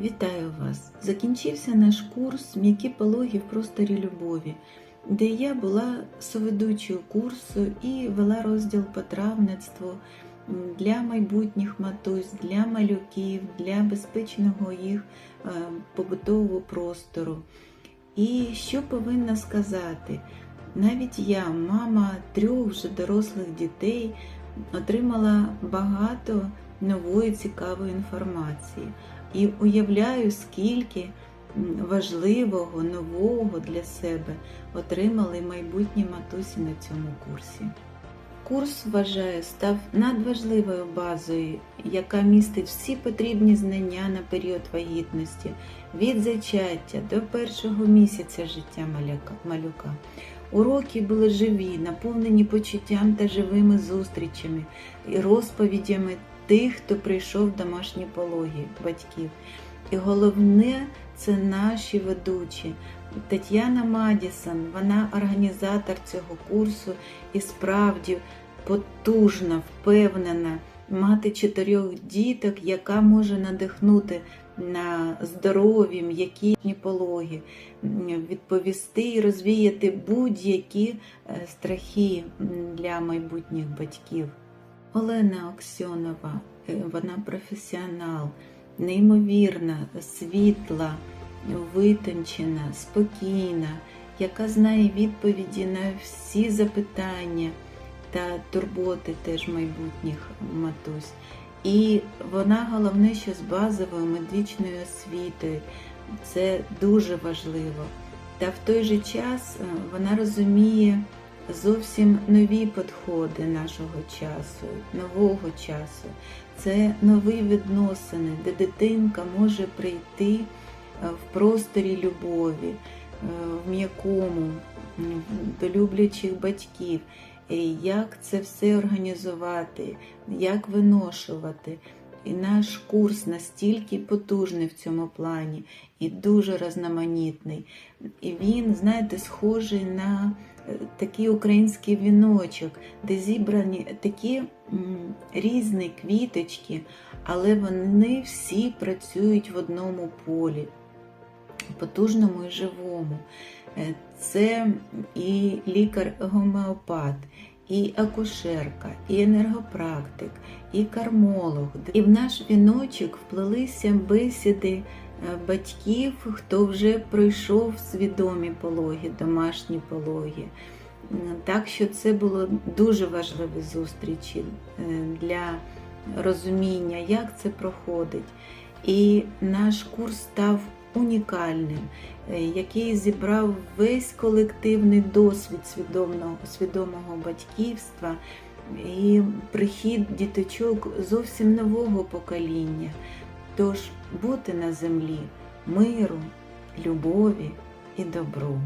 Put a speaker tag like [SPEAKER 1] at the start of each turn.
[SPEAKER 1] Вітаю вас! Закінчився наш курс М'які пологи в просторі любові, де я була соведучою курсу і вела розділ по травництву для майбутніх матусь, для малюків, для безпечного їх е, побутового простору. І що повинна сказати? Навіть я, мама трьох вже дорослих дітей, отримала багато нової цікавої інформації. І уявляю, скільки важливого, нового для себе отримали майбутні матусі на цьому курсі. Курс, вважаю, став надважливою базою, яка містить всі потрібні знання на період вагітності, від зачаття до першого місяця життя малюка. Уроки були живі, наповнені почуттям та живими зустрічами і розповідями тих, хто прийшов в домашні пологи батьків. І головне це наші ведучі. Тетяна Мадісон, вона організатор цього курсу і справді потужна, впевнена мати чотирьох діток, яка може надихнути на здорові, м'які пологи, відповісти і розвіяти будь-які е, страхи для майбутніх батьків. Олена Оксьонова, е, вона професіонал, неймовірна, світла, витончена, спокійна, яка знає відповіді на всі запитання та турботи теж майбутніх матусь. І вона головне, що з базовою медичною освітою. Це дуже важливо. Та в той же час е, вона розуміє зовсім нові підходи нашого часу, нового часу. Це нові відносини, де дитинка може прийти е, в просторі любові, е, в м'якому, до люблячих батьків. Як це все організувати, як виношувати. І наш курс настільки потужний в цьому плані і дуже різноманітний. І він, знаєте, схожий на такий український віночок, де зібрані такі різні квіточки, але вони всі працюють в одному полі, потужному і живому. Е, Це і лікар-гомеопат, і акушерка, і енергопрактик, і кармолог. І в наш віночок вплелися бесіди батьків, хто вже пройшов свідомі пологи, домашні пологи. Так що це було дуже важливі зустрічі е, для розуміння, як це проходить. І наш курс став унікальним, е, який зібрав весь колективний досвід свідомого, свідомого батьківства і прихід діточок зовсім нового покоління. Тож бути на землі миру, любові і добру.